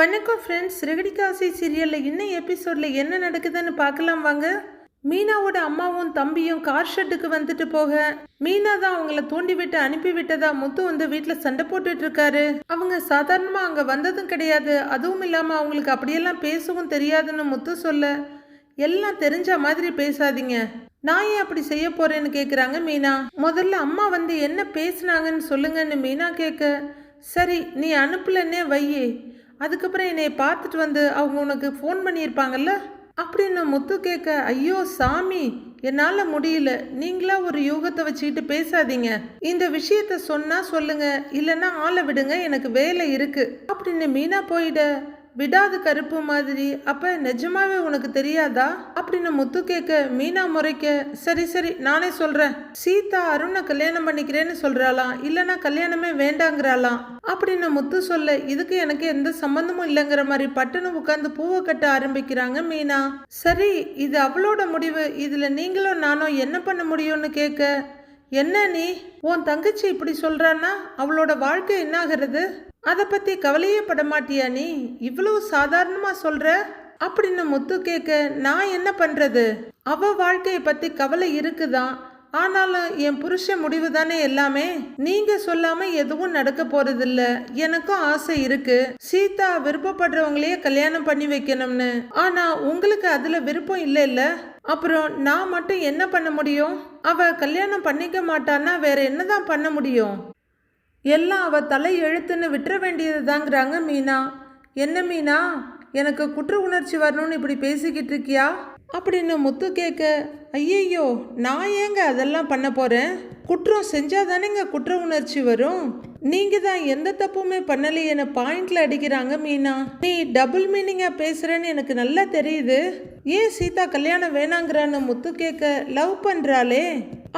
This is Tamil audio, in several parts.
வணக்கம் ஃப்ரெண்ட்ஸ் ரெகடிகாசி சீரியலில் இன்னும் எபிசோடில் என்ன நடக்குதுன்னு பார்க்கலாம் வாங்க. மீனாவோட அம்மாவும் தம்பியும் கார் ஷெட்டுக்கு வந்துட்டு போக. மீனா தான் அவங்கள தூண்டிவிட்டு அனுப்பிவிட்டதா அனுப்பி விட்டதா முத்து வந்து வீட்டில் சண்டை போட்டுட்டு இருக்காரு. அவங்க சாதாரணமாக அங்கே வந்ததும் கிடையாது. அதுவும் இல்லாமல் அவங்களுக்கு அப்படியெல்லாம் பேசவும் தெரியாதுன்னு முத்து சொல்ல. எல்லாம் தெரிஞ்ச மாதிரி பேசாதீங்க. நான் ஏன் அப்படி செய்ய போறேன்னு கேட்குறாங்க மீனா. முதல்ல அம்மா வந்து என்ன பேசுனாங்கன்னு சொல்லுங்கன்னு மீனா கேட்க சரி நீ அனுப்பலன்னே வையே. அதுக்கப்புறம் என்னை பார்த்துட்டு வந்து அவங்க உனக்கு ஃபோன் பண்ணியிருப்பாங்கல்ல? அப்படின்னு முத்து கேட்க ஐயோ சாமி என்னால் முடியல. நீங்களா ஒரு யூகத்தை வச்சுக்கிட்டு பேசாதீங்க. இந்த விஷயத்த சொன்னா சொல்லுங்க. இல்லைன்னா ஆளை விடுங்க. எனக்கு வேலை இருக்கு. அப்படின்னு மீனா போயிட விடாது கருப்பு மாதிரி. அப்ப நிஜமாவே உனக்கு தெரியாதா? அப்படின்னு முத்து கேட்க மீனா முறைக்க சரி சரி நானே சொல்றேன். சீதா அருணை கல்யாணம் பண்ணிக்கிறேன்னு சொல்றாளாம் இல்லைனா கல்யாணமே வேண்டாங்கிறாளாம் அப்படின்னு முத்து சொல்ல இதுக்கு எனக்கு எந்த சம்பந்தமும் இல்லைங்கிற மாதிரி பட்டுன்னு உட்காந்து பூவை கட்ட ஆரம்பிக்கிறாங்க மீனா. சரி இது அவளோட முடிவு. இதுல நீங்களும் நானும் என்ன பண்ண முடியும்னு கேட்க என்ன நீ? உன் தங்கச்சி இப்படி சொல்றான்னா அவளோட வாழ்க்கை என்னாகிறது? அதை பற்றி கவலையே பட மாட்டியா நீ? இவ்வளோ சாதாரணமாக சொல்கிற அப்படின்னு முத்து கேட்க நான் என்ன பண்ணுறது அவள் வாழ்க்கையை பற்றி கவலை இருக்குதான் ஆனாலும் என் புருஷன் முடிவு தானே எல்லாமே? நீங்க சொல்லாம எதுவும் நடக்க போறதில்ல. எனக்கும் ஆசை இருக்கு. சீதா விருப்பப்படுறவங்களையே கல்யாணம் பண்ணி வைக்கணும்னு. ஆனா உங்களுக்கு அதுல விருப்பம் இல்லை இல்ல அப்புறம் நான் மட்டும் என்ன பண்ண முடியும்? அவ கல்யாணம் பண்ணிக்க மாட்டான்னா வேற என்னதான் பண்ண முடியும்? எல்லாம் அவள் தலை எழுத்துன்னு விட்டுற வேண்டியது தாங்கிறாங்க மீனா. என்ன மீனா? எனக்கு குற்ற உணர்ச்சி வரணும்னு இப்படி பேசிக்கிட்டு இருக்கியா? அப்படின்னு முத்து கேட்க ஐயையோ நான் ஏங்க அதெல்லாம் பண்ண போகிறேன் குற்றம் செஞ்சாதானேங்க குற்ற உணர்ச்சி வரும்? நீங்க தான் எந்த தப்புமே பண்ணலையேன்னு பாயிண்ட்ல அடிக்கிறாங்க மீனா. நீ டபுள் மீனிங்கா பேசுகிறேன்னு எனக்கு நல்லா தெரியுது. ஏன் சீதா கல்யாணம் வேணாங்கிறான்னு முத்து கேட்க லவ் பண்றாளே?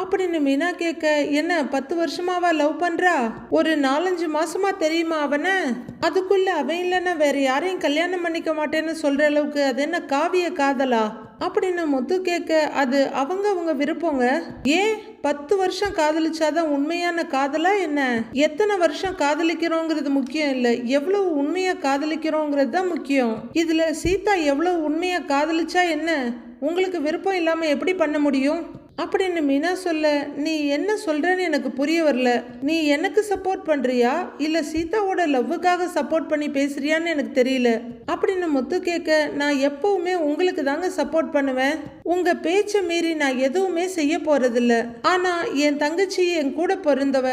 அப்படின்னு மீனா கேட்க என்ன பத்து வருஷமாவா லவ் பண்றா? ஒரு நாலஞ்சு மாசமா தெரியுமா அவனை? அதுக்குள்ள அவன் இல்லைன்னா வேற யாரையும் கல்யாணம் பண்ணிக்க மாட்டேன்னு சொல்ற அளவுக்கு அது என்ன காவிய காதலா? அப்படின்னு முத்து கேட்க அது அவங்க அவங்க விருப்பங்க? ஏன் பத்து வருஷம் காதலிச்சாதான் உண்மையான காதலா என்ன? எத்தனை வருஷம் காதலிக்கிறோங்கிறது முக்கியம் இல்லை. எவ்வளவு உண்மையா காதலிக்கிறோங்கிறது தான் முக்கியம். இதுல சீதா எவ்வளவு உண்மையா காதலிச்சா என்ன? உங்களுக்கு விருப்பம் இல்லாம எப்படி பண்ண முடியும்? அப்படின்னு மீனா சொல்ல நீ என்ன சொல்கிறேன்னு எனக்கு புரிய வரல. நீ எனக்கு சப்போர்ட் பண்ணுறியா இல்லை சீதாவோட லவ்வுக்காக சப்போர்ட் பண்ணி பேசுறியான்னு எனக்கு தெரியல. அப்படின்னு முத்து கேட்க நான் எப்பவுமே உங்களுக்கு தாங்க சப்போர்ட் பண்ணுவேன். உங்கள் பேச்சை மீறி நான் எதுவுமே செய்ய போகிறதில்ல ஆனால் என் தங்கச்சி என் கூட பிறந்தவ.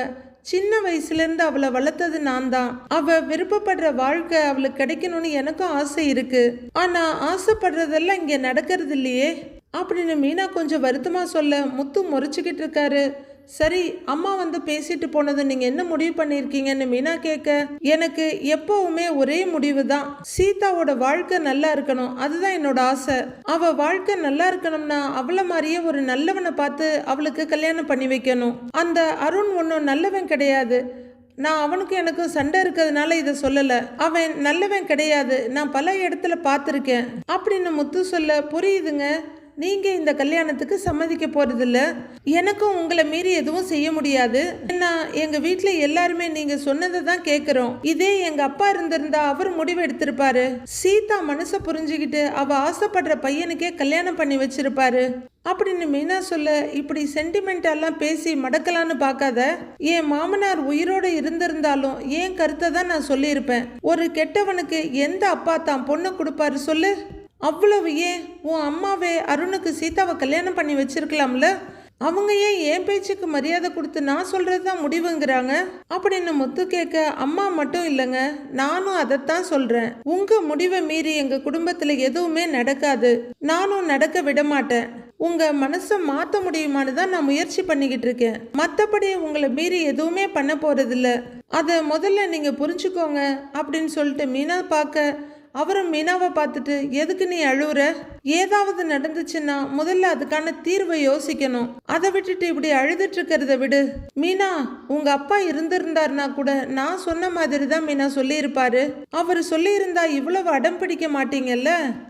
சின்ன வயசுலேருந்து அவளை வளர்த்தது நான் தான். அவள் விருப்பப்படுற வாழ்க்கை அவளுக்கு கிடைக்கணும்னு எனக்கும் ஆசை இருக்கு. ஆனால் ஆசைப்படுறதெல்லாம் இங்கே நடக்கிறது இல்லையே. அப்படின்னு மீனா கொஞ்சம் வருத்தமாக சொல்ல முத்து முறைச்சிக்கிட்டு இருக்காரு. சரி அம்மா வந்து பேசிட்டு போனது நீங்கள் என்ன முடிவு பண்ணியிருக்கீங்கன்னு மீனா கேட்க எனக்கு எப்பவுமே ஒரே முடிவு தான். சீதாவோட வாழ்க்கை நல்லா இருக்கணும் அதுதான் என்னோட ஆசை. அவள் வாழ்க்கை நல்லா இருக்கணும்னா அவளை மாதிரியே ஒரு நல்லவனை பார்த்து அவளுக்கு கல்யாணம் பண்ணி வைக்கணும். அந்த அருண் ஒன்றும் நல்லவன் கிடையாது. நான் அவனுக்கு எனக்கும் சண்டை இருக்கிறதுனால இதை சொல்லலை. அவன் நல்லவன் கிடையாது நான் பல இடத்துல பார்த்துருக்கேன். அப்படின்னு முத்து சொல்ல புரியுதுங்க. நீங்கள் இந்த கல்யாணத்துக்கு சம்மதிக்க போகிறதில்ல எனக்கும் உங்களை மீறி எதுவும் செய்ய முடியாது. நான் எங்கள் வீட்டில் எல்லாருமே நீங்கள் சொன்னதை தான் கேட்குறோம் இதே எங்கள் அப்பா இருந்திருந்தா அவர் முடிவு எடுத்திருப்பாரு. சீதா மனசை புரிஞ்சுக்கிட்டு அவள் ஆசைப்படுற பையனுக்கே கல்யாணம் பண்ணி வச்சிருப்பாரு. அப்படின்னு மீனா சொல்ல இப்படி சென்டிமெண்டெல்லாம் பேசி மடக்கலான்னு பார்க்காத. என் மாமனார் உயிரோடு இருந்திருந்தாலும் என் கருத்தை தான் நான் சொல்லியிருப்பேன். ஒரு கெட்டவனுக்கு எந்த அப்பா தான் பொண்ணை கொடுப்பாரு சொல்லு. அவ்வளவு ஏன்? உன் அம்மாவே அருணுக்கு சீதாவை கல்யாணம் பண்ணி வச்சிருக்கலாம்ல? அவங்க ஏன் என் பேச்சுக்கு மரியாதை கொடுத்து நான் சொல்கிறது தான் முடிவுங்கிறாங்க? அப்படின்னு முத்து கேட்க அம்மா மட்டும் இல்லைங்க நானும் அதைத்தான் சொல்கிறேன் உங்கள் முடிவை மீறி எங்கள் குடும்பத்தில் எதுவுமே நடக்காது. நானும் நடக்க விட மாட்டேன் உங்கள் மனசை மாற்ற முடியுமான்னு தான் நான் முயற்சி பண்ணிக்கிட்டு இருக்கேன். மற்றபடி உங்களை மீறி எதுவுமே பண்ண போகிறதில்ல அதை முதல்ல நீங்கள் புரிஞ்சுக்கோங்க அப்படின்னு சொல்லிட்டு மீனா பார்க்க அவரும் மீனாவை பார்த்துட்டு எதுக்கு நீ அழுவுற? ஏதாவது நடந்துச்சுன்னா முதல்ல அதுக்கான தீர்வை யோசிக்கணும். அதை விட்டுட்டு இப்படி அழுதுட்டு இருக்கிறத விடு. மீனா உங்க அப்பா இருந்திருந்தாருனா கூட நான் சொன்ன மாதிரி தான் மீனா சொல்லியிருப்பாரு. அவர் சொல்லியிருந்தா இவ்வளவு அடம் பிடிக்க மாட்டீங்கல்ல?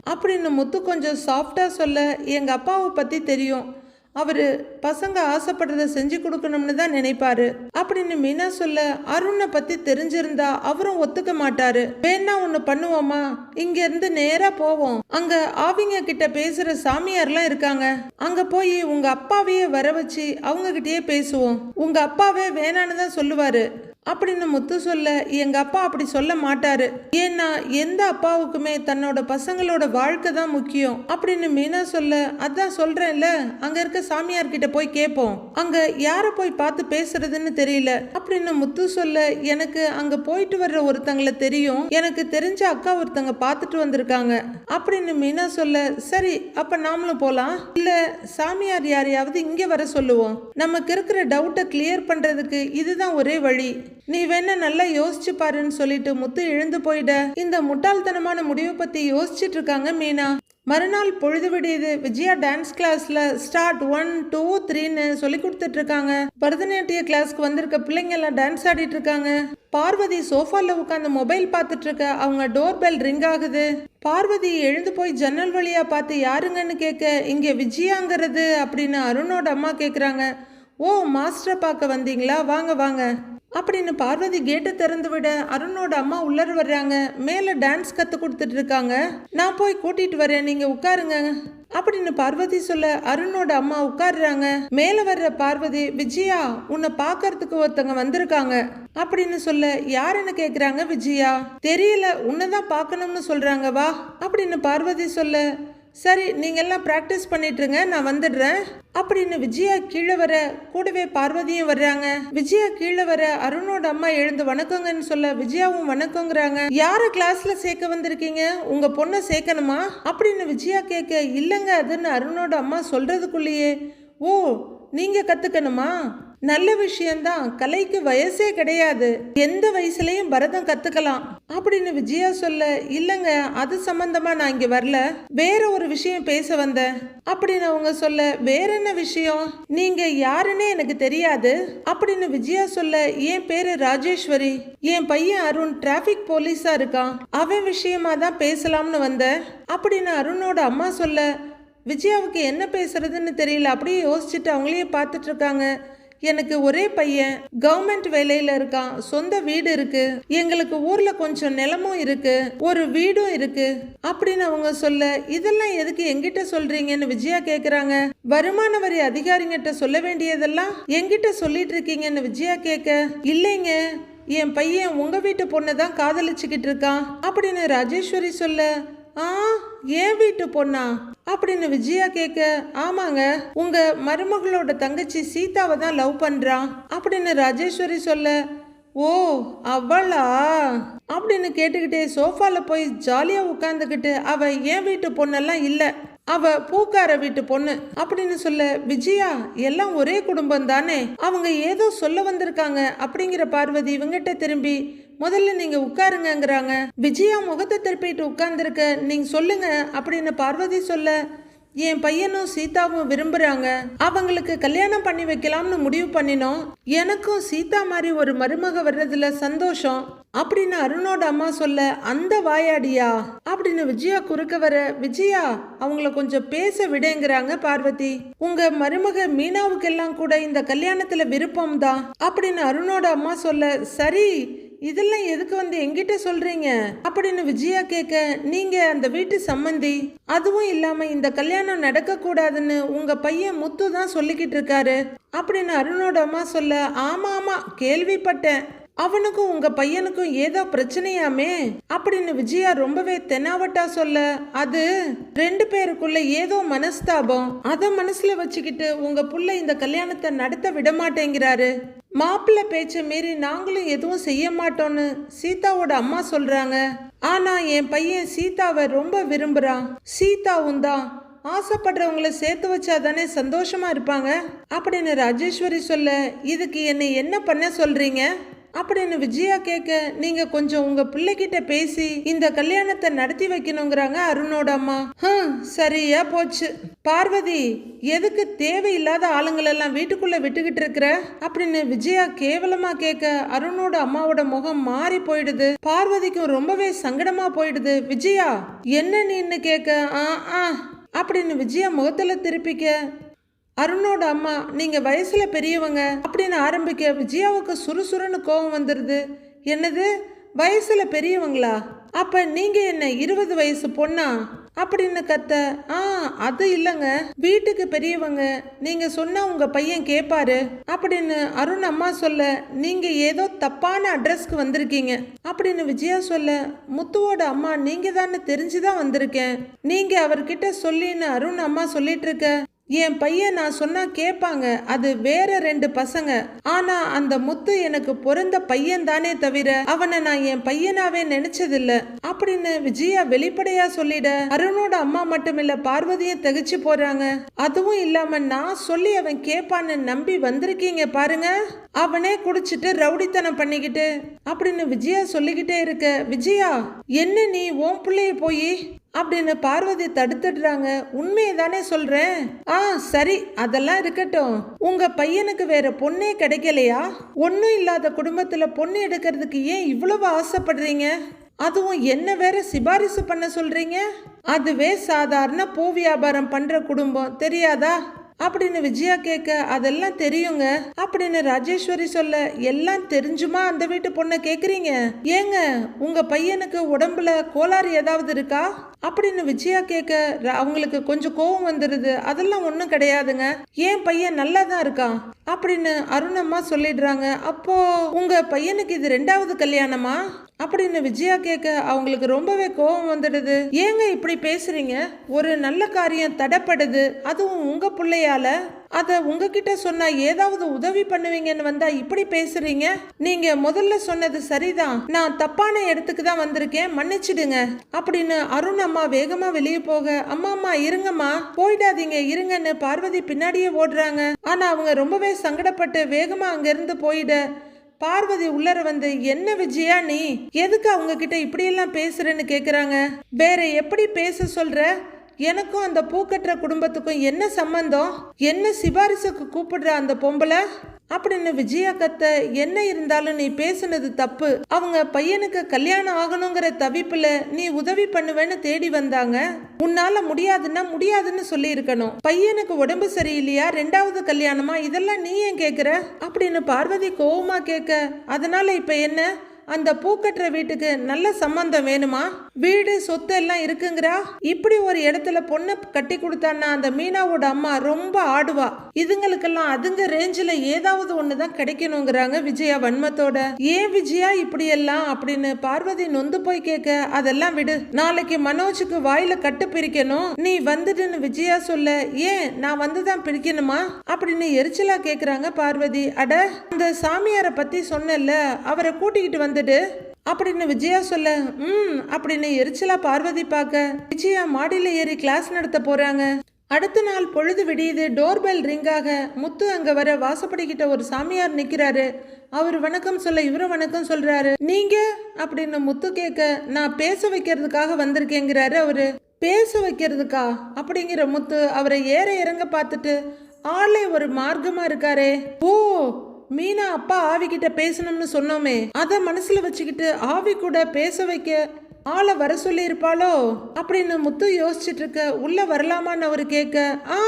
அப்படின்னு முத்து கொஞ்சம் சாஃப்டா சொல்ல எங்க அப்பாவை பத்தி தெரியும். அவர் பசங்க ஆசைப்படுறத செஞ்சு கொடுக்கணும்னு தான் நினைப்பாரு. அப்படின்னு மீனா சொல்ல அருணை பத்தி தெரிஞ்சிருந்தா அவரும் ஒத்துக்க மாட்டாரு. வேணா ஒன்று பண்ணுவோமா? இங்க இருந்து நேரா போவோம். அங்க ஆவிங்க கிட்ட பேசுற சாமியார்லாம் இருக்காங்க. அங்க போய் உங்க அப்பாவையே வர வச்சு அவங்க கிட்டயே பேசுவோம். உங்க அப்பாவே வேணான்னு தான் சொல்லுவாரு. அப்படின்னு முத்து சொல்ல எங்க அப்பா அப்படி சொல்ல மாட்டாரு. ஏன்னா எந்த அப்பாவுக்குமே தன்னோட பசங்களோட வாழ்க்கை தான் முக்கியம். அப்படின்னு மீனா சொல்ல அதான் சொல்றேன்ல அங்க இருக்க சாமியார் கிட்ட போய் கேட்போம் அங்க யார போய் பார்த்து பேசுறதுன்னு தெரியல. அப்படின்னு முத்து சொல்ல எனக்கு அங்க போயிட்டு வர்ற ஒருத்தங்களை தெரியும். எனக்கு தெரிஞ்ச அக்கா ஒருத்தங்க பார்த்துட்டு வந்திருக்காங்க. அப்படின்னு மீனா சொல்ல சரி அப்ப நாமளும் போலாம். இல்ல சாமியார் யாரையாவது இங்க வர சொல்லுவோம். நமக்கு இருக்கிற டவுட்டை கிளியர் பண்றதுக்கு இதுதான் ஒரே வழி. நீ வேணா நல்லா யோசிச்சு பாருன்னு சொல்லிட்டு முத்து எழுந்து போயிட. இந்த முட்டாள்தனமான முடிவை பத்தி யோசிச்சுட்டு இருக்காங்க மீனா. மறுநாள் பொழுது விடியுது. விஜயா டான்ஸ் கிளாஸ்ல ஸ்டார்ட் ஒன் டூ த்ரீன்னு சொல்லி கொடுத்துட்டு இருக்காங்க. பரதநாட்டிய கிளாஸ்க்கு வந்திருக்க பிள்ளைங்க எல்லாம் டான்ஸ் ஆடிட்டு இருக்காங்க. பார்வதி சோஃபால உட்காந்து மொபைல் பார்த்துட்டு இருக்க. அவங்க டோர் பெல் ரிங் ஆகுது. பார்வதி எழுந்து போய் ஜன்னல் வழியா பார்த்து யாருங்கன்னு கேட்க இங்க விஜயாங்கிறது? அப்படின்னு அருணோட அம்மா கேக்குறாங்க. ஓ மாஸ்டரை பார்க்க வந்தீங்களா? வாங்க வாங்க. அப்படின்னு பார்வதி கேட்டை திறந்து விட அருணோட அம்மா உள்ளர வர்றாங்க. மேலே டான்ஸ் கற்றுக் கொடுத்துட்டு இருக்காங்க. நான் போய் கூட்டிட்டு வரேன் நீங்க உட்காருங்க. அப்படின்னு பார்வதி சொல்ல அருணோட அம்மா உட்காடுறாங்க மேலே வர்ற பார்வதி விஜயா உன்னை பார்க்கறதுக்கு ஒருத்தங்க வந்திருக்காங்க. அப்படின்னு சொல்ல யாருன்னு கேக்குறாங்க விஜயா? தெரியல உன்னைதான் பார்க்கணும்னு சொல்றாங்க வா. அப்படின்னு பார்வதி சொல்ல சரி நீங்கள்லாம் ப்ராக்டிஸ் பண்ணிட்டுருங்க நான் வந்துடுறேன். அப்படின்னு விஜயா கீழே வர கூடவே பார்வதியும் வர்றாங்க. விஜயா கீழே வர அருணோட அம்மா எழுந்து வணக்கங்கன்னு சொல்ல விஜயாவும் வணக்கங்கிறாங்க. யார கிளாஸ்ல சேர்க்க வந்திருக்கீங்க? உங்க பொண்ணை சேர்க்கணுமா? அப்படின்னு விஜயா கேட்க இல்லைங்க அதுன்னு அருணோட அம்மா சொல்றதுக்குள்ளேயே ஓ நீங்க கத்துக்கணுமா? நல்ல விஷயம்தான் கலைக்கு வயசே கிடையாது. எந்த வயசுலயும் பரதம் கத்துக்கலாம். அப்படின்னு விஜயா சொல்ல இல்லைங்க அது சம்பந்தமா நான் இங்க வரல. வேற ஒரு விஷயம் பேச வந்தேன். அப்படின்னு அவங்க சொல்ல வேற என்ன விஷயம்? நீங்க யாருன்னே எனக்கு தெரியாது. அப்படின்னு விஜயா சொல்ல என் பேரு ராஜேஸ்வரி. என் பையன் அருண் டிராபிக் போலீஸா இருக்கான். அவன் விஷயமா தான் பேசலாம்னு வந்தேன். அப்படின்னு அருணோட அம்மா சொல்ல விஜயாவுக்கு என்ன பேசுறதுன்னு தெரியல. அப்படியே யோசிச்சுட்டு அவங்களையே பார்த்துட்டு இருக்காங்க. எனக்கு ஒரே பையன் கவர்மெண்ட் வேலையில இருக்கான் சொந்த வீடு இருக்கு எங்களுக்கு ஊர்ல கொஞ்சம் நிலமும் இருக்கு ஒரு வீடும் இருக்கு அப்படின்னு அவங்க சொல்ல இதெல்லாம் எதுக்கு எங்கிட்ட சொல்றீங்கன்னு விஜயா கேக்குறாங்க. வருமான வரி அதிகாரிங்கிட்ட சொல்ல வேண்டியதெல்லாம் எங்கிட்ட சொல்லிட்டு இருக்கீங்கன்னு விஜயா கேட்க இல்லைங்க என் பையன் உங்க வீட்டு பொண்ணை தான் காதலிச்சுக்கிட்டு இருக்கான் அப்படின்னு ராஜேஸ்வரி சொல்ல ஆ ஏன் வீட்டு பொண்ணா? அப்படின்னு விஜயா கேட்க ஆமாங்க உங்க மருமகளோட தங்கச்சி சீதாவை தான் லவ் பண்றான் அப்படின்னு ராஜேஸ்வரி சொல்ல ஓ அவளா? அப்படின்னு கேட்டுக்கிட்டே சோஃபால போய் ஜாலியா உட்காந்துக்கிட்டு அவ என் வீட்டு பொண்ணெல்லாம் இல்ல? அவ பூக்கார வீட்டு பொண்ணு அப்படின்னு சொல்ல விஜயா எல்லாம் ஒரே குடும்பம் தானே? அவங்க ஏதோ சொல்ல வந்திருக்காங்க அப்படிங்கிற பார்வதி இவங்கிட்ட திரும்பி முதல்ல நீங்க உட்காருங்கங்கிறாங்க. விஜயா முகத்தை திருப்பிட்டு உட்கார்ந்துருக்க நீங்க சொல்லுங்க அப்படின்னு பார்வதி சொல்ல என் பையனும் சீதாவும் விரும்புறாங்க. அவங்களுக்கு கல்யாணம் பண்ணி வைக்கலாம்னு முடிவு பண்ணினோம். எனக்கும் சீதா மாதிரி ஒரு மருமக வர்றதுல சந்தோஷம் அப்படின்னு அருணோட அம்மா சொல்ல அந்த வாயாடியா? அப்படின்னு விஜயா குறுக்க வர விஜயா அவங்கள கொஞ்சம் பேச விடுங்கிறாங்க பார்வதி. உங்க மருமக மீனாவுக்கெல்லாம் கூட இந்த கல்யாணத்துல விருப்பம் தான் அப்படின்னு அருணோட அம்மா சொல்ல சரி இதெல்லாம் எதுக்கு வந்து எங்கிட்ட சொல்றீங்க? அப்படின்னு விஜயா கேட்க நீங்க அந்த வீட்டு சம்மந்தி அதுவும் இல்லாம இந்த கல்யாணம் நடக்க கூடாதுன்னு உங்க பையன் முத்து தான் சொல்லிக்கிட்டு இருக்காரு. அப்படின்னு அருணோட அம்மா சொல்ல ஆமா ஆமா கேள்விப்பட்டேன். அவனுக்கும் உங்க பையனுக்கும் ஏதோ பிரச்சனையாமே? அப்படின்னு விஜயா ரொம்பவே தெனாவட்டா சொல்ல அது ரெண்டு பேருக்குள்ள ஏதோ மனஸ்தாபம். அத மனசுல வச்சுக்கிட்டு உங்க புள்ள இந்த கல்யாணத்தை நடத்த விட மாட்டேங்கிறாரு மாப்பிள்ளை பேச்சை மீறி நாங்களும் எதுவும் செய்ய மாட்டோம்னு சீதாவோட அம்மா சொல்றாங்க. ஆனா என் பையன் சீதாவை ரொம்ப விரும்புறான். சீதாவும் தான். ஆசைப்படுறவங்கள சேர்த்து வச்சா தானே சந்தோஷமா இருப்பாங்க? அப்படின்னு ராஜேஸ்வரி சொல்ல இதுக்கு என்னை என்ன பண்ண சொல்றீங்க? அப்படின்னு விஜயா கேட்க நீங்க கொஞ்சம் உங்க பிள்ளைகிட்ட பேசி இந்த கல்யாணத்தை நடத்தி வைக்கணுங்கிறாங்க அருணோட அம்மா. சரியா போச்சு. பார்வதி எதுக்கு தேவையில்லாத ஆளுங்களெல்லாம் வீட்டுக்குள்ள விட்டுக்கிட்டு இருக்கிற? அப்படின்னு விஜயா கேவலமா கேட்க அருணோட அம்மாவோட முகம் மாறி போயிடுது. பார்வதிக்கும் ரொம்பவே சங்கடமா போயிடுது. விஜயா என்ன நீன்னு கேட்க ஆ ஆ அப்படின்னு விஜயா முகத்துல திருப்பிக்க அருணோட அம்மா நீங்க வயசுல பெரியவங்க. அப்படின்னு ஆரம்பிக்க விஜயாவுக்கு சுறுசுறுன்னு கோபம் வந்துடுது என்னது? வயசுல பெரியவங்களா? அப்ப நீங்க என்ன இருபது வயசு பொண்ணா? அப்படின்னு கத்த ஆ அது இல்லைங்க. வீட்டுக்கு பெரியவங்க. நீங்க சொன்னா உங்க பையன் கேட்பாரு அப்படின்னு அருண் அம்மா சொல்ல நீங்க ஏதோ தப்பான அட்ரஸ்க்கு வந்திருக்கீங்க. அப்படின்னு விஜயா சொல்ல முத்துவோட அம்மா நீங்க தானே தெரிஞ்சுதான் வந்திருக்கேன். நீங்க அவர்கிட்ட சொல்லின்னு அருண் அம்மா சொல்லிட்டு இருக்க. என் பையன் நான் சொன்னா கேட்பாங்க அது வேற ரெண்டு பசங்க. ஆனா அந்த முத்து எனக்கு பிறந்த பையன் தானே தவிர அவனை நான் என் பையனாவே நினைச்சதில்ல. அப்படின்னு விஜயா வெளிப்படையா சொல்லிட அருணோட அம்மா மட்டும் இல்ல பார்வதியும் தகிச்சு போறாங்க. அதுவும் இல்லாம நான் சொல்லி அவன் கேட்பான்னு நம்பி வந்திருக்கீங்க பாருங்க. அவனே குடிச்சிட்டு ரவுடித்தனம் பண்ணிக்கிட்டு அப்படின்னு விஜயா சொல்லிக்கிட்டே இருக்க. விஜயா என்ன நீ உன் பிள்ளைய போய்? அப்படின்னு பார்வதி தடுத்துடுறாங்க. உண்மையை தானே சொல்றேன். ஆ சரி அதெல்லாம் இருக்கட்டும். உங்க பையனுக்கு வேற பொண்ணே கிடைக்கலையா? ஒன்றும் இல்லாத குடும்பத்துல பொண்ணு எடுக்கிறதுக்கு ஏன் இவ்வளவு ஆசைப்படுறீங்க? அதுவும் என்ன வேற சிபாரிசு பண்ண சொல்றீங்க? அதுவே சாதாரண பூ வியாபாரம் பண்ற குடும்பம் தெரியாதா? அப்படின்னு விஜயா கேட்க அதெல்லாம் தெரியுங்க. அப்படின்னு ராஜேஸ்வரி சொல்ல எல்லாம் தெரிஞ்சுமா அந்த வீட்டு பொண்ணை கேக்குறீங்க? ஏங்க உங்க பையனுக்கு உடம்புல கோளாறு ஏதாவது இருக்கா? அப்படின்னு விஜயா கேட்க ர- அவங்களுக்கு கொஞ்சம் கோவம் வந்துடுது அதெல்லாம் ஒன்றும் கிடையாதுங்க. ஏன் பையன் நல்லா தான் இருக்கான்? அப்படின்னு அருணம்மா சொல்லிடுறாங்க அப்போ உங்க பையனுக்கு இது ரெண்டாவது கல்யாணமா? அப்படின்னு விஜயா கேட்க அவங்களுக்கு ரொம்பவே கோபம் வந்துடுது. ஏங்க இப்படி பேசுறீங்க? ஒரு நல்ல காரியம் தடைப்படுது. அதுவும் உங்க பிள்ளையால அதை உங்ககிட்ட சொன்னா ஏதாவது உதவி பண்ணுவீங்கன்னு வந்தா இப்படி பேசுறீங்க? நீங்க முதல்ல சொன்னது சரிதான். நான் தப்பான இடத்துக்கு தான் வந்திருக்கேன். மன்னிச்சிடுங்க. அப்படின்னு அருண் அம்மா வேகமா வெளியே போக அம்மா அம்மா இருங்கம்மா. போயிடாதீங்க. இருங்கன்னு பார்வதி பின்னாடியே ஓடுறாங்க. ஆனா அவங்க ரொம்பவே சங்கடப்பட்டு வேகமா அங்க இருந்து போயிட பார்வதி உள்ளர வந்து என்ன விஜயா நீ? எதுக்கு அவங்க கிட்ட இப்படியெல்லாம் பேசுறேன்னு கேக்குறாங்க? வேற எப்படி பேச சொல்ற? எனக்கும் அந்த பூக்கட்டுற குடும்பத்துக்கும் என்ன சம்பந்தம்? என்ன சிபாரிசுக்கு கூப்பிடுற அந்த பொம்பளை? அப்படின்னு விஜயா கத்த என்ன இருந்தாலும் நீ பேசுனது தப்பு. அவங்க பையனுக்கு கல்யாணம் ஆகணுங்கிற தவிப்புல நீ உதவி பண்ணுவேன்னு தேடி வந்தாங்க. உன்னால முடியாதுன்னா முடியாதுன்னு சொல்லி இருக்கணும் பையனுக்கு உடம்பு சரியில்லையா? ரெண்டாவது கல்யாணமா? இதெல்லாம் நீ ஏன் கேக்குற? அப்படின்னு பார்வதி கோவமா கேட்க அதனால இப்ப என்ன? அந்த பூக்கட்டுற வீட்டுக்கு நல்ல சம்பந்தம் வேணுமா? வீடு சொத்து எல்லாம் இருக்குங்கிறா? இப்படி ஒரு இடத்துல பொண்ணை கட்டி கொடுத்தான்னா அந்த மீனாவோட அம்மா ரொம்ப ஆடுவா. இதுங்களுக்கெல்லாம் அதுங்க ரேஞ்சில் ஏதாவது ஒன்று தான் கிடைக்கணுங்கிறாங்க விஜயா வன்மத்தோட. ஏன் விஜயா இப்படி எல்லாம் அப்படின்னு பார்வதி நொந்து போய் கேட்க அதெல்லாம் விடு. நாளைக்கு மனோஜுக்கு வாயில கட்டு பிரிக்கணும். நீ வந்துடுன்னு விஜயா சொல்ல ஏன்? நான் வந்து தான் பிரிக்கணுமா? அப்படின்னு எரிச்சலா கேக்குறாங்க பார்வதி. அட அந்த சாமியாரை பத்தி சொன்னேன்ல அவரை கூட்டிக்கிட்டு வந்துடு. அப்படின்னு விஜயா சொல்ல ம் அப்படின்னு எரிச்சலா பார்வதி பார்க்க விஜயா மாடியில் ஏறி கிளாஸ் நடத்த போறாங்க. அடுத்த நாள் பொழுது விடியுது டோர்பெல் ரிங்காக முத்து அங்க வர வாசப்படிக்கிட்ட ஒரு சாமியார் நிக்கிறாரு. அவர் வணக்கம் சொல்ல இவரும் வணக்கம் சொல்றாரு. நீங்க? அப்படின்னு முத்து கேட்க நான் பேச வைக்கிறதுக்காக வந்திருக்கேங்கிறாரு அவரு. பேச வைக்கிறதுக்கா? அப்படிங்கிற முத்து அவரை ஏற இறங்க பார்த்துட்டு ஆளே ஒரு மார்க்கமா இருக்காரே. ஓ மீனா அப்பா ஆவி கிட்ட பேசணும்னு சொன்னோமே அத மனசுல வச்சுக்கிட்டு ஆவி கூட பேச வைக்க ஆளை வர சொல்லி இருப்பாளோ அப்படின்னு முத்து யோசிச்சுட்டு இருக்க உள்ள வரலாமான்னு அவரு கேட்க ஆ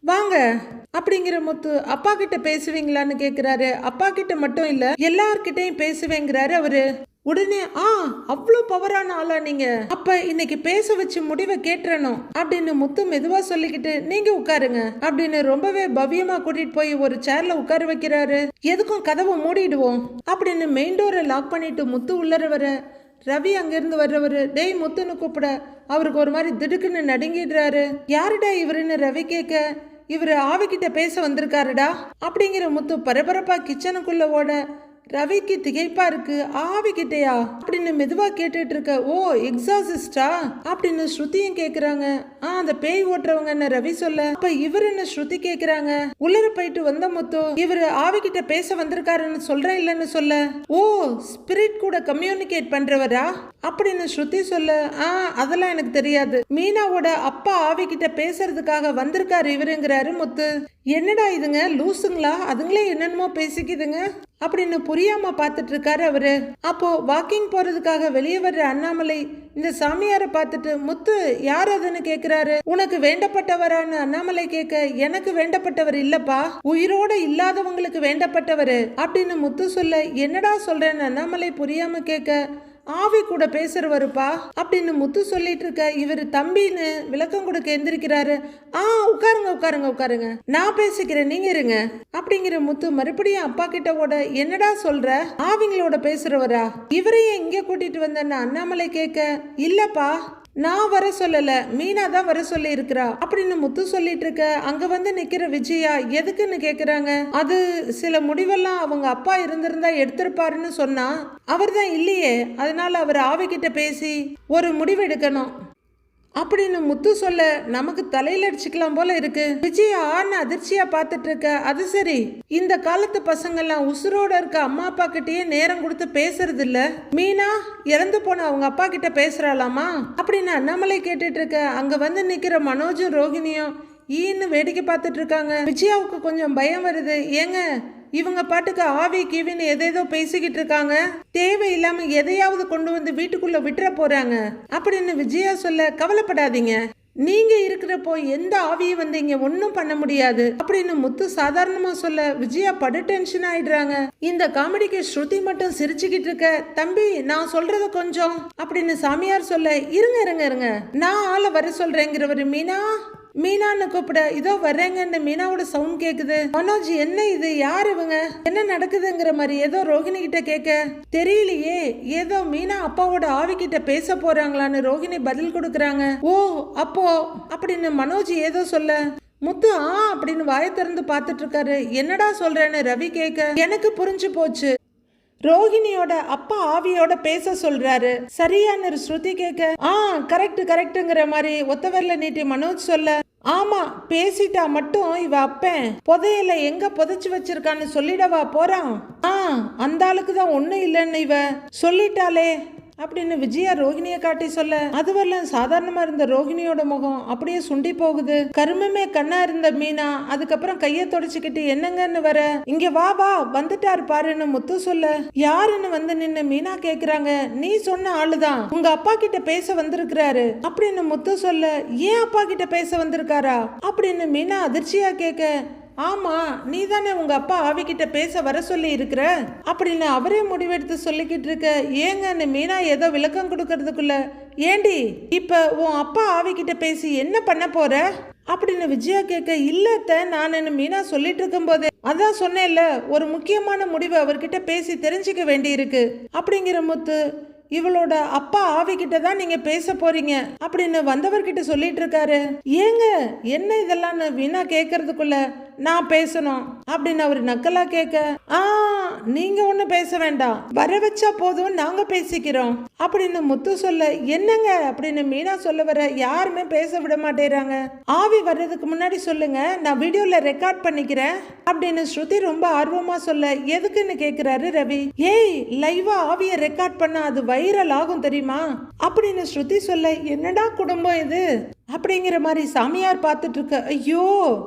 வாங்க. அப்படிங்கிற முத்து அப்பா கிட்ட பேசுவீங்களான்னு கேக்குறாரு. அப்பா கிட்ட மட்டும் இல்ல எல்லார்கிட்டையும் பேசுவேங்கிறாரு அவரு. உடனே ஆ அவ்வளோ பவரான ஆளா நீங்க? அப்ப இன்னைக்கு பேச வச்சு முடிவை கேட்டுறணும். அப்படின்னு முத்து மெதுவா சொல்லிக்கிட்டு நீங்க உட்காருங்க அப்படின்னு ரொம்பவே பவ்யமா கூட்டிட்டு போய் ஒரு சேர்ல உட்கார வைக்கிறாரு. எதுக்கும் கதவை மூடிடுவோம் அப்படின்னு மெயின் டோரை லாக் பண்ணிட்டு முத்து உள்ளர வர ரவி அங்கிருந்து வர்றவர் டேய் முத்துன்னு கூப்பிட. அவருக்கு ஒரு மாதிரி திடுக்குன்னு நடுங்கிடுறாரு. யாருடா இவருன்னு ரவி கேட்க? இவர் ஆவிக்கிட்ட பேச வந்திருக்காருடா? அப்படிங்கிற முத்து பரபரப்பா கிச்சனுக்குள்ள ஓட ரவிக்கு திகைப்பா இருக்கு ஆவி கிட்டயா? அப்படின்னு மெதுவா கேட்டுட்டு இருக்க ஓ எக்ஸாசிஸ்டா அப்படின்னு ஸ்ருதியும் கேக்குறாங்க. ஆ அந்த பேய் ஓட்டுறவங்க என்ன ரவி சொல்ல? அப்ப இவர் என்ன ஸ்ருதி கேக்குறாங்க? உள்ளர போயிட்டு வந்த முத்து இவர் ஆவி கிட்ட பேச வந்திருக்காருன்னு சொல்றேன் இல்லைன்னு சொல்ல. ஓ ஸ்பிரிட் கூட கம்யூனிகேட் பண்றவரா? அப்படின்னு ஸ்ருதி சொல்ல ஆ அதெல்லாம் எனக்கு தெரியாது. மீனாவோட அப்பா ஆவி கிட்ட பேசுறதுக்காக வந்திருக்காரு இவருங்கிறாரு முத்து. என்னடா இதுங்க? லூசுங்களா? அதுங்களே என்னென்னமோ பேசிக்குதுங்க. அப்படின்னு புரியாம பார்த்துட்டு இருக்காரு அவரு. அப்போ வாக்கிங் போறதுக்காக வெளியே வர்ற அண்ணாமலை இந்த சாமியாரை பார்த்துட்டு முத்து யார் அதுன்னு கேக்குறாரு? உனக்கு வேண்டப்பட்டவரான்னு அண்ணாமலை கேட்க எனக்கு வேண்டப்பட்டவர் இல்லப்பா. உயிரோட இல்லாதவங்களுக்கு வேண்டப்பட்டவர். அப்படின்னு முத்து சொல்ல என்னடா சொல்றேன்னு அண்ணாமலை புரியாம கேட்க ஆவி கூட பேசுறவருப்பா அப்படின்னு முத்து சொல்லிட்டு இருக்க இவர் தம்பின்னு விளக்கம் கொடுக்க எந்திரிக்கிறாரு. ஆ உட்காருங்க உட்காருங்க உட்காருங்க. நான் பேசிக்கிறேன் நீங்க இருங்க. அப்படிங்கிற முத்து மறுபடியும் அப்பா கிட்ட ஓட என்னடா சொல்ற? ஆவிங்களோட பேசுறவரா? இவரையும் இங்க கூட்டிட்டு வந்தேன்னு அண்ணாமலை கேட்க இல்லப்பா நான் வர சொல்லல மீனா தான் வர சொல்லி இருக்கிறா அப்படின்னு முத்து சொல்லிட்டு இருக்க அங்க வந்து நிக்கிற விஜயா எதுக்குன்னு கேக்குறாங்க? அது சில முடிவெல்லாம் அவங்க அப்பா இருந்திருந்தா எடுத்திருப்பாருன்னு சொன்னா அவர் தான் இல்லையே. அதனால அவர் ஆவிக்கிட்ட பேசி ஒரு முடிவு எடுக்கணும். அப்படின்னு முத்து சொல்ல நமக்கு தலையில அடிச்சுக்கலாம் போல இருக்கு. விஜய் ஆன அதிர்ச்சியா பார்த்துட்டு இருக்க. அது சரி. இந்த காலத்து பசங்கெல்லாம் உசுரோட இருக்க அம்மா அப்பா கிட்டயே நேரம் கொடுத்து பேசுறது இல்ல. மீனா இறந்து போன அவங்க அப்பா கிட்ட பேசுறாளாமா? அப்படின்னு அண்ணாமலை கேட்டுட்டு இருக்க அங்க வந்து நிக்கிற மனோஜும் ரோகிணியும் ஈன்னு வேடிக்கை பார்த்துட்டு இருக்காங்க. விஜயாவுக்கு கொஞ்சம் பயம் வருது. ஏங்க இவங்க பாட்டுக்கு ஆவி கிவின்னு எதேதோ பேசிக்கிட்டு இருக்காங்க. தேவையில்லாம எதையாவது கொண்டு வந்து வீட்டுக்குள்ள விட்டுற போறாங்க. அப்படின்னு விஜயா சொல்ல கவலைப்படாதீங்க. நீங்க இருக்கிறப்போ எந்த ஆவியும் வந்து இங்க ஒன்றும் பண்ண முடியாது. அப்படின்னு முத்து சாதாரணமா சொல்ல விஜயா படு டென்ஷன் ஆயிடுறாங்க. இந்த காமெடிக்கு ஸ்ருதி மட்டும் சிரிச்சுக்கிட்டு இருக்க தம்பி நான் சொல்றது கொஞ்சம் அப்படின்னு சாமியார் சொல்ல இருங்க இருங்க இருங்க. நான் ஆளை வர சொல்றேங்கிறவர் மீனா? மீனான்னு கூப்பிட. இதோ வர்றேங்கன்னு மீனாவோட சவுண்ட் கேக்குது. மனோஜ் என்ன இது? யார் இவங்க? என்ன நடக்குதுங்கிற மாதிரி ஏதோ ரோஹிணி கிட்ட கேட்க தெரியலையே. ஏதோ மீனா அப்பாவோட ஆவி கிட்ட பேச போறாங்களான்னு ரோஹிணி பதில் கொடுக்கறாங்க. ஓ அப்போ அப்படின்னு மனோஜ் ஏதோ சொல்ல. முத்து ஆ அப்படின்னு வாயை திறந்து பார்த்துட்டு இருக்காரு. என்னடா சொல்றேன்னு ரவி கேட்க எனக்கு புரிஞ்சு போச்சு. ரோஹிணியோட அப்பா ஆவியோட பேச சொல்றாரு. சரியான ஸ்ருதி கேட்க ஆ கரெக்ட் கரெக்ட்ங்கிற மாதிரி ஒத்தவரில் நீட்டி மனோஜ் சொல்ல. ஆமா பேசிட்டா மட்டும் இவ அப்பன். புதையல எங்க புதைச்சு வச்சிருக்கான்னு சொல்லிடவா போறான்? ஆ அந்த ஆளுக்கு தான் ஒன்றும் இல்லைன்னு இவ சொல்லிட்டாளே. அப்படின்னு விஜயா ரோகிணியை காட்டி சொல்ல அதுவரெல்லாம் சாதாரணமா இருந்த ரோகிணியோட முகம் அப்படியே சுண்டி போகுது. கருமமே கண்ணா இருந்த மீனா அதுக்கப்புறம் கைய தொடச்சுக்கிட்டு என்னங்கன்னு வர இங்க வா வா வந்துட்டாரு பாருன்னு முத்து சொல்ல யாருன்னு வந்து நின்னு மீனா கேக்குறாங்க நீ சொன்ன ஆளுதான் உங்க அப்பா கிட்ட பேச வந்திருக்கிறாரு. அப்படின்னு முத்து சொல்ல ஏன் அப்பா கிட்ட பேச வந்திருக்காரா? அப்படின்னு மீனா அதிர்ச்சியா கேட்க ஆமா நீ தானே உங்க அப்பா ஆவிக்கிட்ட பேச வர சொல்லி இருக்கிற? அப்படின்னு அவரே முடிவெடுத்து சொல்லிக்கிட்டு இருக்க. ஏங்கன்னு மீனா ஏதோ விளக்கம் கொடுக்கறதுக்குள்ள ஏண்டி இப்ப உன் அப்பா ஆவிக்கிட்ட பேசி என்ன பண்ண போற? அப்படின்னு விஜயா கேட்க இல்லத்த நான் மீனா சொல்லிட்டு இருக்கும் போதே அதான் சொன்னேன்ல ஒரு முக்கியமான முடிவை அவர்கிட்ட பேசி தெரிஞ்சுக்க வேண்டி இருக்கு அப்படிங்கிற முத்து இவளோட அப்பா ஆவிக்கிட்ட தான் நீங்க பேச போறீங்க அப்படின்னு வந்தவர்கிட்ட சொல்லிட்டு இருக்காரு. ஏங்க என்ன இதெல்லாம்னு வீணா கேட்கறதுக்குள்ள நான் பேசணும் அப்படின்னு அவர் நக்கலா கேட்க ஆ நீங்க ஒண்ணு பேச வேண்டாம். வர வச்சா போதும் நாங்க பேசிக்கிறோம். அப்படின்னு முத்து சொல்ல என்னங்க? அப்படின்னு மீனா சொல்ல வர யாருமே பேச விட மாட்டேறாங்க. ஆவி வர்றதுக்கு முன்னாடி சொல்லுங்க நான் வீடியோல ரெக்கார்ட் பண்ணிக்கிறேன். அப்படின்னு ஸ்ருதி ரொம்ப ஆர்வமா சொல்ல எதுக்குன்னு கேக்குறாரு ரவி. ஏய் லைவா ஆவிய ரெக்கார்ட் பண்ண அது வைரல் ஆகும் தெரியுமா? அப்படின்னு ஸ்ருதி சொல்ல என்னடா குடும்பம் இது? அப்படிங்கிற மாதிரி சாமியார் பார்த்துட்டு இருக்க ஐயோ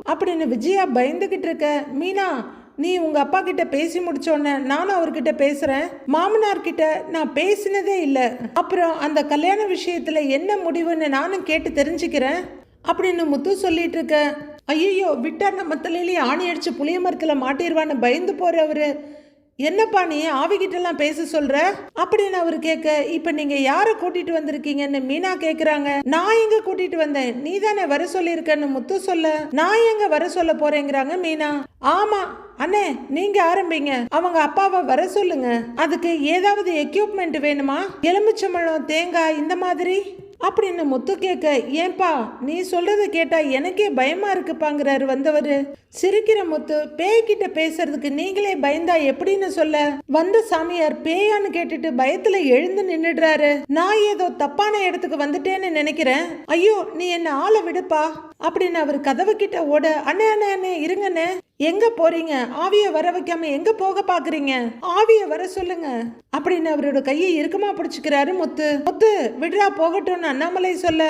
அப்படின்னு விஜயா பயந்துகிட்டு இருக்க மீனா நீ உங்க அப்பா கிட்ட பேசி முடிச்சோடனே நானும் அவர்கிட்ட பேசுறேன். மாமனார் கிட்ட நான் பேசினதே இல்லை. அப்புறம் அந்த கல்யாண விஷயத்துல என்ன முடிவுன்னு நானும் கேட்டு தெரிஞ்சுக்கிறேன் அப்படின்னு முத்து சொல்லிட்டு இருக்க ஐயோ விட்டார் நம்ம தலையிலேயே ஆணி அடிச்சு புளிய மரத்துல மாட்டிடுவான்னு பயந்து போறவரு. என்னப்பா நீ ஆவிகிட்டெல்லாம் பேச சொல்ற? அப்படின்னு அவர் கேட்க இப்ப நீங்க யாரை கூட்டிட்டு வந்திருக்கீங்கன்னு மீனா கேக்குறாங்க. நான் எங்க கூட்டிட்டு வந்தேன்? நீ தானே வர சொல்லியிருக்கன்னு முத்து சொல்ல. நான் எங்க வர சொல்ல போறேங்கிறாங்க மீனா. ஆமா அண்ணே நீங்க ஆரம்பிங்க. அவங்க அப்பாவை வர சொல்லுங்க. அதுக்கு ஏதாவது எக்யூப்மெண்ட் வேணுமா? எலுமிச்சம்பழம் தேங்காய் இந்த மாதிரி? அப்படின்னு முத்து கேட்க ஏன்பா நீ சொல்றத கேட்டா எனக்கே பயமா இருக்குப்பாங்கிறாரு வந்தவர். சிரிக்கிற முத்து பேய்கிட்ட பேசுறதுக்கு நீங்களே பயந்தா எப்படின்னு சொல்ல. வந்த சாமியார் பேயான்னு கேட்டுட்டு பயத்துல எழுந்து நின்றுடுறாரு நான் ஏதோ தப்பான இடத்துக்கு வந்துட்டேன்னு நினைக்கிறேன். ஐயோ நீ என்ன ஆளை விடுப்பா? அப்படின்னு அவர் கதவு கிட்ட ஓட அண்ணே அண்ணே அண்ணே இருங்கண்ணே. எங்க போறீங்க? ஆவிய வர வைக்காம எங்க போக பாக்குறீங்க? ஆவிய வர சொல்லுங்க. அப்படின்னு அவரோட கையை இறுக்கமா பிடிச்சுக்கிறாரு முத்து. முத்து விடுறா போகட்டும்னு அண்ணாமலை சொல்ல.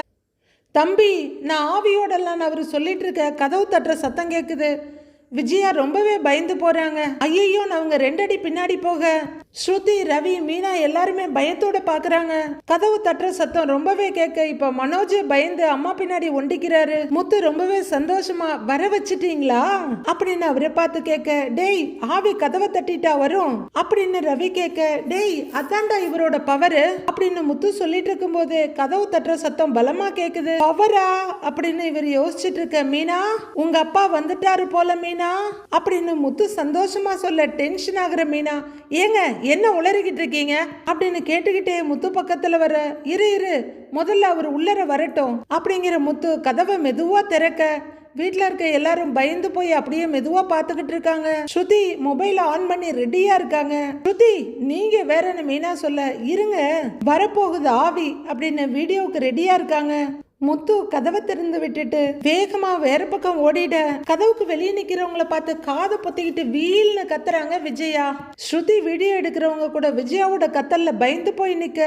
தம்பி நான் ஆவியோடலான்னு அவர் சொல்லிட்டு இருக்க கதவு தட்டுற சத்தம் கேட்குது விஜயா ரொம்பவே பயந்து போறாங்க. ஐயோ அவங்க ரெண்டடி பின்னாடி போக. ஸ்ருதி ரவி மீனா எல்லாருமே பயத்தோட பாக்குறாங்க. கதவு தட்டுற சத்தம் ரொம்பவே கேட்க இப்ப மனோஜ் பயந்து அம்மா பின்னாடி ஒண்டிக்கிறாரு. முத்து ரொம்பவே சந்தோஷமா வர வச்சிட்டீங்களா? அப்படின்னு அவரை பார்த்து கேட்க டேய் ஆவி கதவை தட்டிட்டா வரும். அப்படின்னு ரவி கேட்க டேய் அதான்டா இவரோட பவரு அப்படின்னு முத்து சொல்லிட்டு இருக்கும்போது கதவு தட்டுற சத்தம் பலமா கேக்குது. பவரா அப்படின்னு இவர் யோசிச்சுட்டு இருக்க மீனா உங்க அப்பா வந்துட்டாரு போல மீனா. அப்படின்னு முத்து சந்தோஷமா சொல்ல டென்ஷன் ஆகுற மீனா. ஏங்க என்ன உளறிக்கிட்டு இருக்கீங்க? அப்படின்னு கேட்டுக்கிட்டே முத்து பக்கத்துல வர இரு இரு முதல்ல அவர் உள்ளர வரட்டும் அப்படிங்கிற முத்து கதவை மெதுவா திறக்க வீட்டில் இருக்க எல்லாரும் பயந்து போய் அப்படியே மெதுவாக பார்த்துக்கிட்டு இருக்காங்க. ஸ்ருதி மொபைலை ஆன் பண்ணி ரெடியாக இருக்காங்க. ஸ்ருதி நீங்கள் வேற என்ன மீனா சொல்ல இருங்க வரப்போகுது ஆவி அப்படின்னு வீடியோவுக்கு ரெடியாக இருக்காங்க. முத்து கதவை திறந்து விட்டுட்டு வேகமா வேற பக்கம் ஓடிட கதவுக்கு வெளியே நிக்கிறவங்கள பார்த்து காதை பொத்திக்கிட்டு வீல்னு கத்துறாங்க விஜயா. ஸ்ருதி வீடியோ எடுக்கிறவங்க கூட விஜயாவோட கத்தல்ல பயந்து போய் நிக்க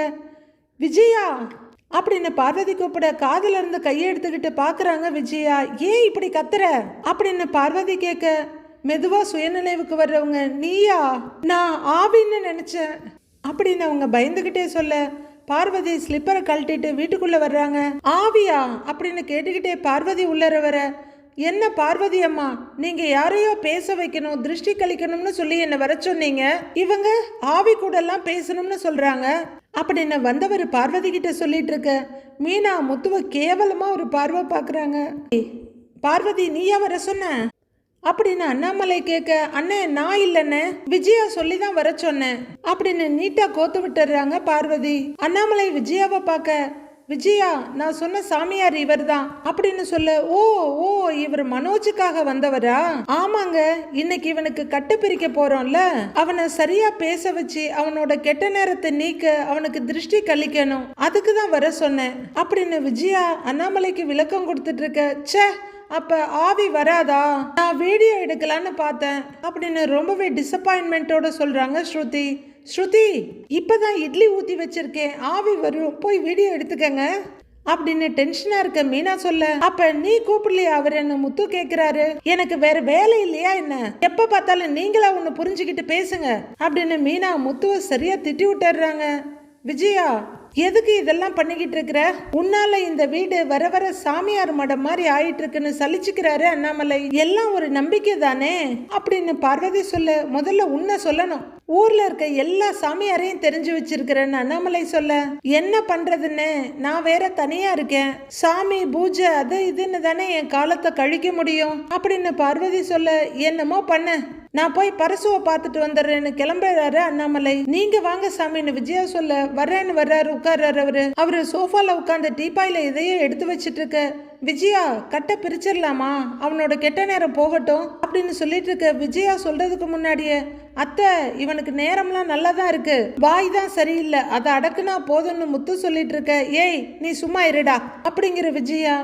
விஜயா! அப்படின்னு பார்வதி கூப்பிட காதுல இருந்து கையை எடுத்துக்கிட்டு பாக்குறாங்க விஜயா. ஏன் இப்படி கத்துற? அப்படின்னு பார்வதி கேட்க மெதுவா சுயநினைவுக்கு வர்றவங்க நீயா? நான் ஆவின்னு நினைச்சேன். அப்படின்னு அவங்க பயந்துகிட்டே சொல்ல பார்வதி ஸ்லிப்பரை கழட்டிட்டு வீட்டுக்குள்ளே வர்றாங்க. ஆவியா அப்படின்னு கேட்டுக்கிட்டே பார்வதி உள்ளர வர என்ன பார்வதி அம்மா நீங்க யாரையோ பேச வைக்கணும் திருஷ்டி கழிக்கணும்னு சொல்லி என்ன வர சொன்னீங்க? இவங்க ஆவி கூட எல்லாம் பேசணும்னு சொல்றாங்க. அப்படின்னு வந்தவர் பார்வதி கிட்ட சொல்லிட்டு இருக்க மீனா முத்துவ கேவலமா ஒரு பார்வை பாக்குறாங்க. பார்வதி நீயா வர சொன்ன? அப்படின்னு அண்ணாமலை கேட்க அண்ணே நான் இல்லைண்ணே. விஜயா சொல்லி தான் வர சொன்னேன். அப்படின்னு நீட்டா கோத்து விட்டுறாங்க பார்வதி. அண்ணாமலை விஜயாவை பார்க்க விஜயா நான் சொன்ன சாமியார் இவர்தான். அப்படின்னு சொல்ல ஓ ஓ இவர் மனோஜுக்காக வந்தவரா? ஆமாங்க. இன்னைக்கு இவனுக்கு கட்டு பிரிக்க போறோம்ல. அவனை சரியா பேச வச்சு அவனோட கெட்ட நேரத்தை நீக்க அவனுக்கு திருஷ்டி கழிக்கணும். அதுக்கு தான் வர சொன்னேன். அப்படின்னு விஜயா அண்ணாமலைக்கு விளக்கம் கொடுத்துட்டு இருக்க ச்சே அப்போ ஆவி வராதா? நான் வீடியோ எடுக்கலான்னு பார்த்தேன். அப்படின்னு ரொம்பவே டிசப்பாயின்மெண்ட்டோட சொல்கிறாங்க ஸ்ருதி. ஸ்ருதி இப்போதான் இட்லி ஊற்றி வச்சிருக்கேன். ஆவி வரும். போய் வீடியோ எடுத்துக்கங்க. அப்படின்னு டென்ஷனா இருக்க மீனா சொல்ல அப்ப நீ கூப்பிடலையா அவர்? என்ன முத்து கேக்குறாரு. எனக்கு வேற வேலை இல்லையா என்ன? எப்ப பார்த்தாலும் நீங்களா ஒன்னு புரிஞ்சுக்கிட்டு பேசுங்க. அப்படின்னு மீனா முத்துவை சரியா திட்டி விட்டுறாங்க. விஜயா எதுக்கு இதெல்லாம் பண்ணிக்கிட்டு இருக்கிற? உன்னால இந்த வீடு வர வர சாமியார் மடம் மாதிரி ஆயிட்டு இருக்குன்னு சலிச்சுக்கிறாரு அண்ணாமலை. எல்லாம் ஒரு நம்பிக்கை தானே? அப்படின்னு பார்வதி சொல்ல முதல்ல உன்னை சொல்லணும். ஊர்ல இருக்க எல்லா சாமியாரையும் தெரிஞ்சு வச்சிருக்கிறேன்னு அண்ணாமலை சொல்ல என்ன பண்றதுன்னு? நான் வேற தனியா இருக்கேன். சாமி பூஜை அது இதுன்னு தானே என் காலத்தை கழிக்க முடியும்? அப்படின்னு பார்வதி சொல்ல என்னமோ பண்ண. நான் போய் பரசுவை பார்த்துட்டு வந்துடுறேன்னு கிளம்புறாரு அண்ணாமலை. நீங்க வாங்க சாமின்னு விஜயா சொல்ல வர்றேன்னு வர்றாரு உட்கார்றாரு அவரு. அவரு சோஃபால உட்காந்து டீப்பாயில இதையே எடுத்து வச்சிட்டு இருக்க விஜயா கட்டை பிரிச்சிடலாமா? அவனோட கெட்ட நேரம் போகட்டும் அப்படின்னு சொல்லிட்டு இருக்க விஜயா சொல்றதுக்கு முன்னாடியே அத்தை இவனுக்கு நேரம்லாம் நல்லா தான் இருக்கு. வாய் தான் சரியில்லை அதை அடக்குனா போதும்னு முத்து சொல்லிட்டு இருக்க ஏய் நீ சும்மா இருடா அப்படிங்கிற விஜயா.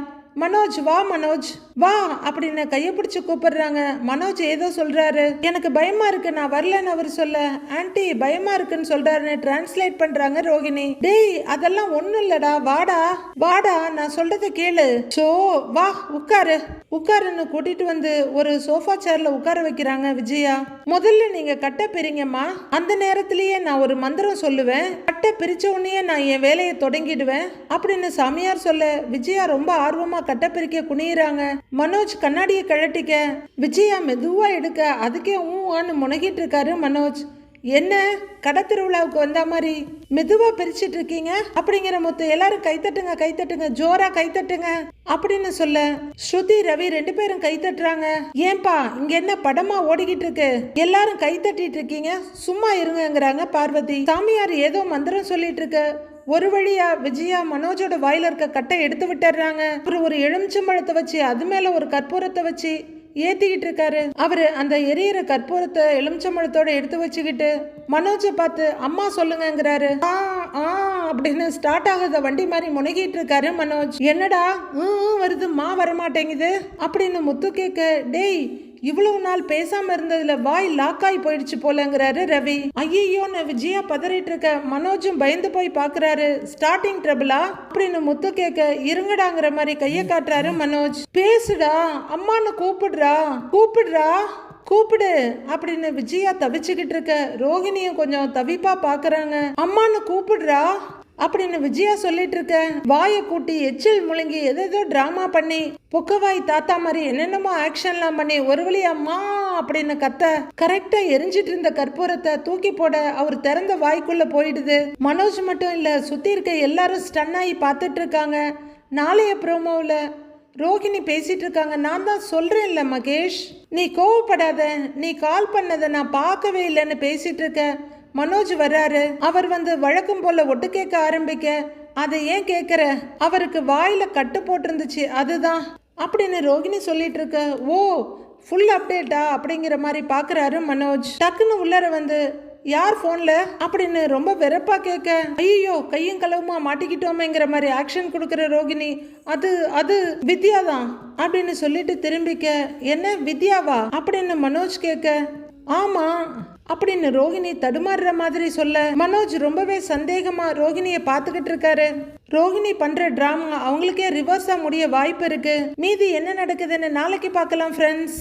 மனோஜ் வா மனோஜ். வா அப்படின்னு கையை பிடிச்சி கூப்பிடுறாங்க. மனோஜ் ஏதோ சொல்றாரு. எனக்கு பயமா இருக்கு நான் வரலன்னு அவர் சொல்ல. ஆன்டி பயமா இருக்குன்னு சொல்றாருன்னு டிரான்ஸ்லேட் பண்றாங்க ரோகிணி. டேய் அதெல்லாம் ஒண்ணும் இல்லடா வாடா. வாடா நான் சொல்றத கேளு. சோ வா உட்காரு. உட்காருன்னு கூட்டிட்டு வந்து ஒரு சோஃபா சேர்ல உட்கார வைக்கிறாங்க விஜயா. முதல்ல நீங்க கட்ட பிரிங்கம்மா. அந்த நேரத்திலேயே நான் ஒரு மந்திரம் சொல்லுவேன். கட்டை பிரிச்ச உடனே நான் என் வேலையை தொடங்கிடுவேன். அப்படின்னு சாமியார் சொல்ல விஜயா ரொம்ப ஆர்வமா கட்டை பிரிக்க குனியிறாங்க. மனோஜ் கண்ணாடியை கழட்டிக்க விஜயா மெதுவாக எடுக்க அதுக்கே ஊன்னு முனகிட்டு இருக்காரு மனோஜ். என்ன? கடை திருவிழாவுக்கு வந்த மாதிரி மெதுவா பிரிச்சிட்டு இருக்கீங்க? அப்படிங்கிற மொத்த எல்லாரும் கைத்தட்டுங்க கைத்தட்டுங்க ஜோரா கைத்தட்டுங்க அப்படின்னு சொல்ல ஸ்ருதி ரவி ரெண்டு பேரும் கைத்தட்டுறாங்க. ஏன்பா இங்க என்ன படமா ஓடிக்கிட்டு இருக்கு? எல்லாரும் கைத்தட்டிட்டு இருக்கீங்க. சும்மா இருங்கங்கிறாங்க பார்வதி. சாமியார் ஏதோ மந்திரம் சொல்லிட்டு இருக்கு. ஒரு வழியா விஜயா மனோஜோட வாயில இருக்க கட்டை எடுத்து விட்டுறாங்க. அப்புறம் ஒரு எலுமிச்சம்பழத்தை வச்சு அது மேல ஒரு கற்பூரத்தை வச்சு ஏத்திக்கிட்டு இருக்காரு. அவரு அந்த எரியற கற்பூரத்தை எலுமிச்சம்பழத்தோட எடுத்து வச்சுக்கிட்டு மனோஜை பார்த்து அம்மா சொல்லுங்கிறாரு ஆ ஆ அப்படின்னு ஸ்டார்ட் ஆகுத வண்டி மாதிரி முனகிட்டு இருக்காரு மனோஜ். என்னடா? ம், வருது. மா வர மாட்டேங்குது அப்படின்னு முத்து கேட்க டேய் இவ்வளவு நாள் பேசாம இருந்ததுல வாய் லாக் ஆகி போயிடுச்சு போலங்கிறாரு ரவி. ஐயோன்னு விஜயா பதறிட்டு இருக்க. மனோஜும் பயந்து போய் பாக்குறாரு. ஸ்டார்டிங் ட்ரபிளா அப்படின்னு முத்து கேட்க இருங்கடாங்கிற மாதிரி கைய காட்டுறாரு மனோஜ். பேசுடா அம்மான்னு கூப்பிடுறா. கூப்பிடுறா? கூப்பிடு அப்படின்னு விஜயா தவிச்சுக்கிட்டு இருக்க. ரோகிணியும் கொஞ்சம் தவிப்பா பாக்குறாங்க. அம்மான்னு கூப்பிடுறா? அப்படின்னு விஜயா சொல்லிட்டு இருக்க? வாயை கூட்டி எச்சில் முழுங்கி எதேதோ டிராமா பண்ணி புக்கவாய் தாத்தா மாதிரி என்னென்னமோ ஆக்ஷன்லாம் பண்ணி ஒரு வழி அம்மா அப்படின்னு கத்த கரெக்டா எரிஞ்சிட்டு இருந்த கற்பூரத்தை தூக்கி போட அவர் திறந்த வாய்க்குள்ள போயிடுது. மனோஜ் மட்டும் இல்ல சுத்தி இருக்க எல்லாரும் ஸ்டன் ஆகி பார்த்துட்டு இருக்காங்க. நாளைய ப்ரோமோவில் ரோகிணி பேசிட்டு இருக்காங்க. நான் தான் சொல்றேன்ல மகேஷ். நீ கோவப்படாத. நீ கால் பண்ணதை நான் பார்க்கவே இல்லைன்னு பேசிட்டு இருக்க. மனோஜ் வர்றாரு. அவர் வந்து வழக்கம் போல ஒட்டு கேட்க ஆரம்பிக்க அதை ஏன் கேட்குற? அவருக்கு வாயில கட்டு போட்டிருந்துச்சு அதுதான். அப்படின்னு ரோகிணி சொல்லிட்டு இருக்க. ஓ ஃபுல் அப்டேட்டா அப்படிங்கிற மாதிரி பார்க்குறாரு மனோஜ். டக்குன்னு உள்ளார வந்து யார் ஃபோனில் அப்படின்னு ரொம்ப வெறப்பாக கேட்க ஐயோ கையும் களவுமா மாட்டிக்கிட்டோமேங்கிற மாதிரி ஆக்ஷன் கொடுக்குற ரோகிணி. அது அது வித்யா தான். அப்படின்னு சொல்லிட்டு திரும்பிக்க என்ன வித்யாவா? அப்படின்னு மனோஜ் கேட்க ஆமாம் அப்படின்னு ரோஹிணி தடுமாறுற மாதிரி சொல்ல மனோஜ் ரொம்பவே சந்தேகமா ரோகிணியை பார்த்துக்கிட்டு இருக்காரு. ரோகிணி பண்ற டிராமா அவங்களுக்கே ரிவர்ஸா முடிய வாய்ப்பு இருக்கு. மீதி என்ன நடக்குதுன்னு நாளைக்கு பார்க்கலாம் ஃப்ரெண்ட்ஸ்